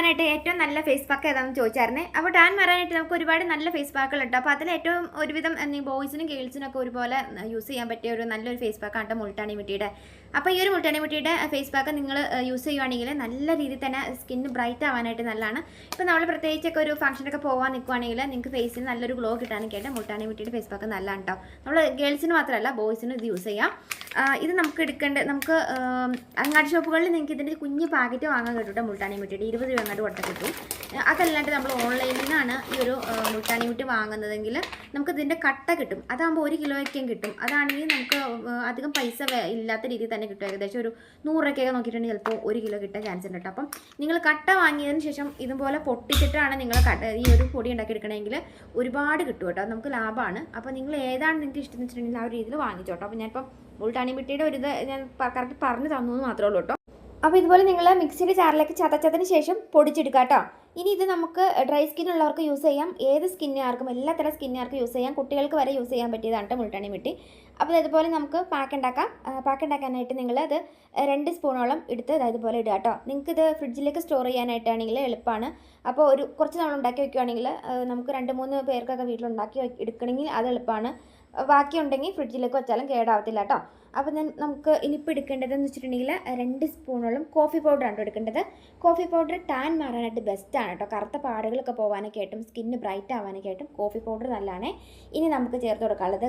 മാറാനായിട്ട് ഏറ്റവും നല്ല ഫേസ് പാക്ക് ഏതാണെന്ന് ചോദിച്ചായിരുന്നേ. അപ്പോൾ ടാൻ മാറാനായിട്ട് നമുക്ക് ഒരുപാട് നല്ല ഫേസ് പാക്കുകൾ ഉണ്ട് അപ്പോൾ അതിൽ ഏറ്റവും ഒരുവിധം ബോയ്സിനും ഗേൾസിനും ഒക്കെ ഒരുപോലെ യൂസ് ചെയ്യാൻ പറ്റിയ ഒരു നല്ലൊരു ഫേസ് പാക്കാണ് കേട്ടോ മുൾട്ടാണി മുട്ടിയുടെ. അപ്പോൾ ഈ ഒരു മുൾട്ടാണി മുട്ടിയുടെ ഫേസ് പാക്ക് നിങ്ങൾ യൂസ് ചെയ്യുവാണെങ്കിൽ നല്ല രീതിയിൽ തന്നെ സ്കിന്ന് ബ്രൈറ്റ് ആവാനായിട്ട് നല്ലതാണ്. ഇപ്പോൾ നമ്മൾ പ്രത്യേകിച്ചൊക്കെ ഒരു ഫംഗ്ഷനൊക്കെ പോകാൻ നിൽക്കുവാണെങ്കിൽ നിങ്ങൾക്ക് ഫേസിന് നല്ലൊരു ഗ്ലോ കിട്ടാനൊക്കെ ആയിട്ട് മുൾട്ടാണി മുട്ടിയുടെ ഫേസ് പാക്ക് നല്ലതാണ് കേട്ടോ നമ്മൾ ഗേൾസിന് മാത്രമല്ല ബോയ്സിനും ഇത് യൂസ് ചെയ്യാം. ഇത് നമുക്ക് എടുക്കേണ്ട നമുക്ക് അങ്ങാടി ഷോപ്പുകളിൽ നിങ്ങൾക്ക് ഇതിന്റെ കുഞ്ഞ് പാക്കറ്റ് വാങ്ങാൻ കിട്ടും മുൾട്ടാണി മുട്ടിയുടെ ഇരുപത് രൂപ അങ്ങോട്ട് കൊടുത്ത കിട്ടും. അതല്ലാണ്ട് നമ്മൾ ഓൺലൈനിൽ നിന്നാണ് ഈ ഒരു മുൾട്ടാനി മുട്ടി വാങ്ങുന്നതെങ്കിൽ നമുക്ക് ഇതിന്റെ കട്ട കിട്ടും. അതാകുമ്പോൾ ഒരു കിലോയ്ക്കും കിട്ടും. അതാണെങ്കിൽ നമുക്ക് അധികം പൈസ ഇല്ലാത്ത രീതിയിൽ തന്നെ കിട്ടും. ഏകദേശം ഒരു നൂറൊക്കെയൊക്കെ നോക്കിയിട്ടുണ്ടെങ്കിൽ ചിലപ്പോൾ ഒരു കിലോ കിട്ടാൻ ചാൻസ് ഉണ്ട് കേട്ടോ. അപ്പം നിങ്ങൾ കട്ട വാങ്ങിയതിന് ശേഷം ഇതുപോലെ പൊട്ടിച്ചിട്ടാണ് നിങ്ങൾ ഈ ഒരു പൊടി ഉണ്ടാക്കി എടുക്കണമെങ്കിൽ ഒരുപാട് കിട്ടും കേട്ടോ. നമുക്ക് ലാഭമാണ്. അപ്പോൾ നിങ്ങൾ ഏതാണ് നിങ്ങൾക്ക് ഇഷ്ടം എന്ന് വെച്ചിട്ടുണ്ടെങ്കിൽ ആ ഒരു രീതിയിൽ വാങ്ങിച്ചോട്ടോ. അപ്പോൾ ഞാനിപ്പം മുൾട്ടാണി മിട്ടിയുടെ ഒരു ഇത് ഞാൻ കറക്റ്റ് പറഞ്ഞു തന്നു എന്ന് മാത്രമേ ഉള്ളൂ കേട്ടോ. അപ്പോൾ ഇതുപോലെ നിങ്ങൾ മിക്സിയുടെ ചാറിലേക്ക് ചതച്ചതിന് ശേഷം പൊടിച്ചെടുക്കുക കേട്ടോ. ഇനി ഇത് നമുക്ക് ഡ്രൈ സ്കിൻ ഉള്ളവർക്ക് യൂസ് ചെയ്യാം. ഏത് സ്കിന്നുകാർക്കും എല്ലാ തരം സ്കിന്നുകാർക്കും യൂസ് ചെയ്യാം. കുട്ടികൾക്ക് വരെ യൂസ് ചെയ്യാൻ പറ്റിയതാണ് കേട്ടോ മുൾട്ടാണി അപ്പോൾ ഇതുപോലെ നമുക്ക് പാക്ക് ഉണ്ടാക്കാം. പാക്ക് ഉണ്ടാക്കാനായിട്ട് നിങ്ങൾ അത് രണ്ട് സ്പൂണോളം എടുത്ത് ഇതുപോലെ ഇടുക കേട്ടോ. നിങ്ങൾക്ക് ഇത് ഫ്രിഡ്ജിലേക്ക് സ്റ്റോർ ചെയ്യാനായിട്ടാണെങ്കിൽ എളുപ്പമാണ്. അപ്പോൾ ഒരു കുറച്ച് നമ്മൾ ഉണ്ടാക്കി വെക്കുകയാണെങ്കിൽ നമുക്ക് രണ്ട് മൂന്ന് പേർക്കൊക്കെ വീട്ടിലുണ്ടാക്കി എടുക്കണമെങ്കിൽ അത് എളുപ്പമാണ്. ബാക്കി ഉണ്ടെങ്കിൽ ഫ്രിഡ്ജിലേക്ക് വെച്ചാലും കേടാവത്തില്ല കേട്ടോ. അപ്പോൾ ഞാൻ നമുക്ക് ഇനിയിപ്പോൾ എടുക്കേണ്ടതെന്ന് വെച്ചിട്ടുണ്ടെങ്കിൽ രണ്ട് സ്പൂണോളം കോഫി പൗഡറാണ് എടുക്കേണ്ടത്. കോഫി പൗഡർ ടാൻ മാറാനായിട്ട് ബെസ്റ്റാണ് കേട്ടോ. കറുത്ത പാടുകളൊക്കെ പോകാനൊക്കെ ആയിട്ടും സ്കിന്ന് ബ്രൈറ്റ് ആവാനൊക്കെ ആയിട്ടും കോഫി പൗഡർ നല്ലതാണ്. ഇനി നമുക്ക് ചേർത്ത് കൊടുക്കാനുള്ളത്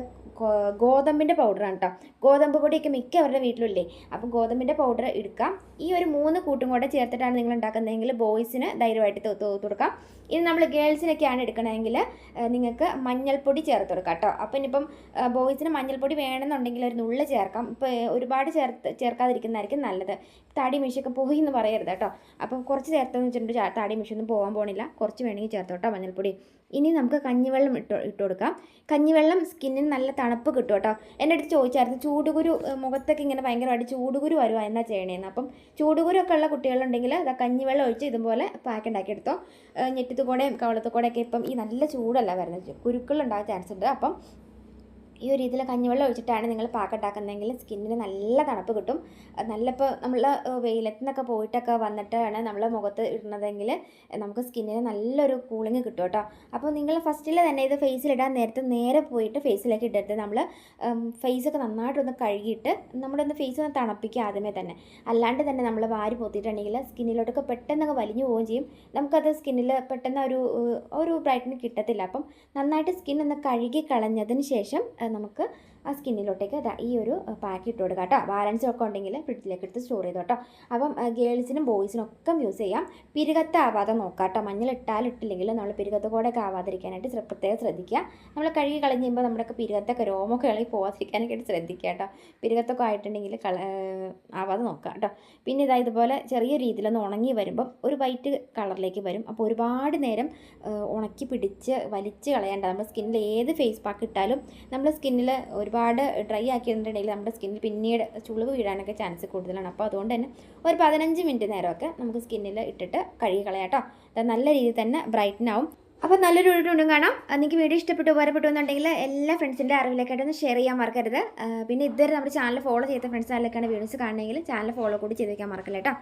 ഗോതമ്പിന്റെ പൗഡറാണ് കേട്ടോ. ഗോതമ്പ് പൊടിയൊക്കെ മിക്കവരുടെ വീട്ടിലില്ലേ അപ്പം ഗോതമ്പിന്റെ പൗഡർ എടുക്കാം. ഈ ഒരു മൂന്ന് കൂട്ടും കൂടെ ചേർത്തിട്ടാണ് നിങ്ങൾ ഉണ്ടാക്കുന്നതെങ്കിൽ ബോയ്സിന് ധൈര്യമായിട്ട് കൊടുക്കാം. ഇനി നമ്മൾ ഗേൾസിനൊക്കെയാണ് എടുക്കണമെങ്കിൽ നിങ്ങൾക്ക് മഞ്ഞൾപ്പൊടി ചേർത്ത് കൊടുക്കാം കേട്ടോ. അപ്പം ഇനിയിപ്പം ബോയ്സിന് മഞ്ഞൾപ്പൊടി വേണമെന്നുണ്ടെങ്കിൽ ഒരു നുള്ള് ചേർക്കാം. ഇപ്പോൾ ഒരുപാട് ചേർത്ത് ചേർക്കാതിരിക്കുന്നതായിരിക്കും നല്ലത്. താടി മിഷൊക്കെ പോയി എന്ന് പറയരുത് കേട്ടോ. അപ്പോൾ കുറച്ച് ചേർത്തെന്ന് വെച്ചിട്ടുണ്ടെങ്കിൽ താടി മിഷൊന്നും പോകാൻ പോണില്ല. കുറച്ച് വേണമെങ്കിൽ ചേർത്തോ കേട്ടോ മഞ്ഞൾപ്പൊടി. ഇനി നമുക്ക് കഞ്ഞിവെള്ളം ഇട്ട് ഇട്ട് കൊടുക്കാം. കഞ്ഞിവെള്ളം സ്കിന്നിന് നല്ല തണുപ്പ് കിട്ടും കേട്ടോ. എന്റെ അടുത്ത് ചോദിച്ചായിരുന്നു ചൂടുകുരു മുഖത്തൊക്കെ ഇങ്ങനെ ഭയങ്കരമായിട്ട് ചൂടുകുരു വരുവാ? എന്നാ ചെയ്യണേന്ന്? അപ്പം ചൂടുകുരു ഒക്കെ ഉള്ള കുട്ടികളുണ്ടെങ്കിൽ അതാ കഞ്ഞിവെള്ളം ഒഴിച്ച് ഇതുപോലെ പാക്ക് ഉണ്ടാക്കി എടുത്തോ. ഞെറ്റത്തുകൂടെയും കവളത്തുകൂടെയൊക്കെ ഇപ്പം ഈ നല്ല ചൂടല്ല വരുന്നത്. കുരുക്കളുണ്ടാകാൻ ചാൻസ് ഉണ്ട്. അപ്പം ഈ ഒരു രീതിയിൽ കഞ്ഞിവെള്ളം ഒഴിച്ചിട്ടാണ് നിങ്ങൾ പാക്കുണ്ടാക്കുന്നതെങ്കിൽ സ്കിന്നിന് നല്ല തണുപ്പ് കിട്ടും. നല്ല ഇപ്പോൾ നമ്മൾ വെയിലത്തു നിന്നൊക്കെ പോയിട്ടൊക്കെ വന്നിട്ടാണ് നമ്മൾ മുഖത്ത് ഇടുന്നതെങ്കിൽ നമുക്ക് സ്കിന്നിന് നല്ലൊരു കൂളിങ് കിട്ടും കേട്ടോ. അപ്പോൾ നിങ്ങൾ ഫസ്റ്റിൽ തന്നെ ഇത് ഫേസിലിടാൻ നേരത്തെ നേരെ പോയിട്ട് ഫേസിലേക്ക് ഇടരുത്. നമ്മൾ ഫേസൊക്കെ നന്നായിട്ടൊന്ന് കഴുകിയിട്ട് നമ്മുടെ ഒന്ന് ഫേസ് ഒന്ന് തണുപ്പിക്കുക ആദ്യമേ തന്നെ. അല്ലാണ്ട് തന്നെ നമ്മൾ വാരി പൊത്തിയിട്ടുണ്ടെങ്കിൽ സ്കിന്നിലോട്ടൊക്കെ പെട്ടെന്നൊക്കെ വലിഞ്ഞു പോവുകയും ചെയ്യും. നമുക്കത് സ്കിന്നിൽ പെട്ടെന്ന് ഒരു ഒരു ബ്രൈറ്റ്നിങ് കിട്ടത്തില്ല. അപ്പം നന്നായിട്ട് സ്കിൻ ഒന്ന് കഴുകി കളഞ്ഞതിന് ശേഷം നമുക്ക് ആ സ്കിന്നിലോട്ടേക്ക് ദാ ഈ ഒരു പാക്ക് ഇട്ട് കൊടുക്കുക കേട്ടോ. ബാലൻസ് ഒക്കെ ഉണ്ടെങ്കിൽ ഫ്രിഡ്ജിലേക്ക് എടുത്ത് സ്റ്റോർ ചെയ്തോ കേട്ടോ. അപ്പം ഗേൾസിനും ബോയ്സിനും ഒക്കെ യൂസ് ചെയ്യാം. പിരുകത്താവാതെ നോക്കാം കേട്ടോ. ഇട്ടില്ലെങ്കിലും നമ്മൾ പിരുകത്ത് കൂടെ ഒക്കെ ആവാതിരിക്കാനായിട്ട് പ്രത്യേകം ശ്രദ്ധിക്കുക. നമ്മൾ കഴുകി കളഞ്ഞ് നമ്മുടെയൊക്കെ നമ്മുടെ പിരുകത്തൊക്കെ രോമൊക്കെ ഇളകി പോകാതിരിക്കാനൊക്കെ ശ്രദ്ധിക്കുക കേട്ടോ. പിരുകത്തൊക്കെ ആയിട്ടുണ്ടെങ്കിൽ കള ആവാതെ നോക്കാം കേട്ടോ. പിന്നെ ഇതാ ഇതുപോലെ ചെറിയ രീതിയിലൊന്ന് ഉണങ്ങി വരുമ്പം ഒരു വൈറ്റ് കളറിലേക്ക് വരും. അപ്പോൾ ഒരുപാട് നേരം ഉണക്കി പിടിച്ച് വലിച്ച് കളയേണ്ട. നമ്മുടെ സ്കിന്നിൽ ഏത് ഫേസ് പാക്ക് ഇട്ടാലും നമ്മുടെ സ്കിന്നിൽ ഒരുപാട് ഡ്രൈ ആക്കിയിട്ടുണ്ടെങ്കിൽ നമ്മുടെ സ്കിന്നിൽ പിന്നീട് ചുളിവ് വീഴാനൊക്കെ ചാൻസ് കൂടുതലാണ്. അപ്പോൾ അതുകൊണ്ട് തന്നെ ഒരു പതിനഞ്ച് മിനിറ്റ് നേരമൊക്കെ നമുക്ക് സ്കിന്നിൽ ഇട്ടിട്ട് കഴുകി കളയാട്ടോ നല്ല രീതിയിൽ തന്നെ ബ്രൈറ്റൻ ആവും. അപ്പോൾ നല്ലൊരു വീഡിയോ കാണാം. നിങ്ങൾക്ക് വീഡിയോ ഇഷ്ടപ്പെട്ടു ഉപകാരപ്പെട്ടു എന്നുണ്ടെങ്കിൽ എല്ലാ ഫ്രണ്ട്സിന്റെ അറിവിലേക്കായിട്ട് ഒന്ന് ഷെയർ ചെയ്യാൻ മറക്കരുത്. പിന്നെ ഇതുവരെ നമ്മുടെ ചാനൽ ഫോളോ ചെയ്ത ഫ്രണ്ട്സ് ആരിലൊക്കെയാണ് വീഡിയോസ് കാണണമെങ്കിൽ ചാനൽ ഫോളോ കൂടി ചെയ്ത് വയ്ക്കാൻ മറക്കില്ല കേട്ടോ.